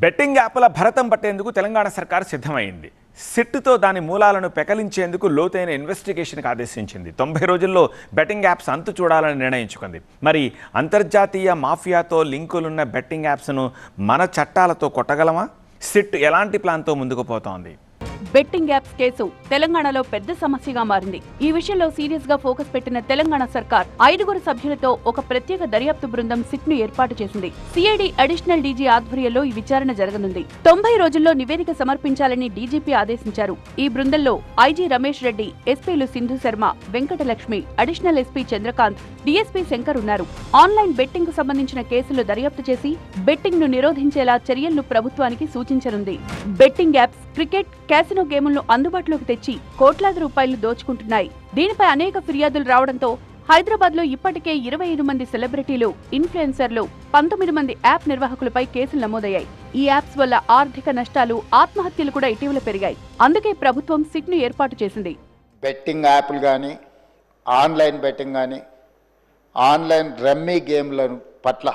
Betting యాప్ల భరతం పట్టేందుకు తెలంగాణ సర్కార్ సిద్ధమైంది. సిట్టుతో దాని మూలాలను పెకలించేందుకు లోతైన ఇన్వెస్టిగేషన్కి ఆదేశించింది. తొంభై రోజుల్లో బెట్టింగ్ యాప్స్ అంతు చూడాలని నిర్ణయించుకుంది. మరి అంతర్జాతీయ మాఫియాతో లింకులున్న బెట్టింగ్ యాప్స్ను మన చట్టాలతో కొట్టగలమా? సిట్ ఎలాంటి ప్లాన్తో ముందుకు పోతోంది? బెట్టింగ్ యాప్స్ కేసు తెలంగాణలో పెద్ద సమస్యగా మారింది. ఈ విషయంలో సీరియస్గా ఫోకస్ పెట్టిన తెలంగాణ సర్కార్ ఐదుగురు సభ్యులతో ఒక ప్రత్యేక దర్యాప్తు బృందం సిట్ను ఏర్పాటు చేసింది. సిఐడి అడిషనల్ డీజీ ఆధ్వర్యంలో ఈ విచారణ జరగనుంది. తొంభై రోజుల్లో నివేదిక సమర్పించాలని డీజీపీ ఆదేశించారు. ఈ బృందంలో ఐజీ రమేష్ రెడ్డి ఎస్పీలు Sindhu Sharma Venkatalakshmi additional SP Chandrakant DSP Shankar ఉన్నారు. ఆన్లైన్ బెట్టింగ్కు సంబంధించిన కేసులు దర్యాప్తు చేసి బెట్టింగ్ను నిరోధించేలా చర్యలను ప్రభుత్వానికి సూచించనుంది. బెట్టింగ్ యాప్స్ క్రికెట్ క్యాసినో గేములను అందుబాటులోకి తెచ్చి కోట్లాది రూపాయలు దోచుకుంటున్నాయి. దీనిపై అనేక ఫిర్యాదులు రావడంతో హైదరాబాద్లో ఇప్పటికే ఇరవై ఐదు మంది సెలబ్రిటీలు ఇన్ఫ్లుయెన్సర్లు పంతొమ్మిది మంది యాప్ నిర్వాహకులపై కేసులు నమోదయ్యాయి. ఈ యాప్స్ వల్ల ఆర్థిక నష్టాలు ఆత్మహత్యలు కూడా ఇటీవల పెరిగాయి. అందుకే ప్రభుత్వం సిట్ను ఏర్పాటు చేసింది. బెట్టింగ్ యాప్లు కానీ ఆన్లైన్ బెట్టింగ్ కానీ ఆన్లైన్ రమ్మీ గేమ్లను పట్ల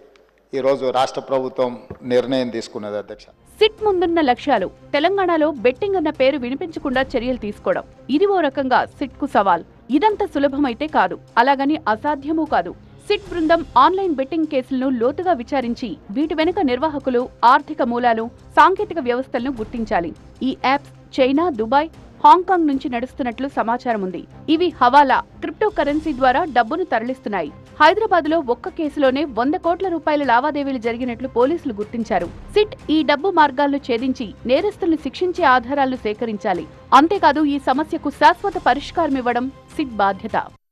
ఈరోజు రాష్ట్ర ప్రభుత్వం నిర్ణయం తీసుకున్నది అధ్యక్ష. సిట్ ముందున్న లక్ష్యాలు తెలంగాణలో బెట్టింగ్ అన్న పేరు వినిపించకుండా చర్యలు తీసుకోవడం. ఇది ఓ రకంగా సిట్కు సవాల్. ఇదంత సులభమైతే కాదు. అలాగని అసాధ్యమూ కాదు. సిట్ బృందం ఆన్లైన్ బెట్టింగ్ కేసులను లోతుగా విచారించి వీటి వెనుక నిర్వాహకులు ఆర్థిక మూలాలు సాంకేతిక వ్యవస్థలను గుర్తించాలి. ఈ యాప్స్ చైనా దుబాయ్ హాంకాంగ్ నుంచి నడుస్తున్నట్లు సమాచారం ఉంది. ఇవి హవాలా క్రిప్టో కరెన్సీ ద్వారా డబ్బును తరలిస్తున్నాయి. హైదరాబాద్లో ఒక్క కేసులోనే వంద కోట్ల రూపాయల లావాదేవీలు జరిగినట్లు పోలీసులు గుర్తించారు. సిట్ ఈ డబ్బు మార్గాలను ఛేదించి నేరస్తుల్ని శిక్షించే ఆధారాలను సేకరించాలి. అంతేకాదు ఈ సమస్యకు శాశ్వత పరిష్కారం ఇవ్వడం సిట్ బాధ్యత.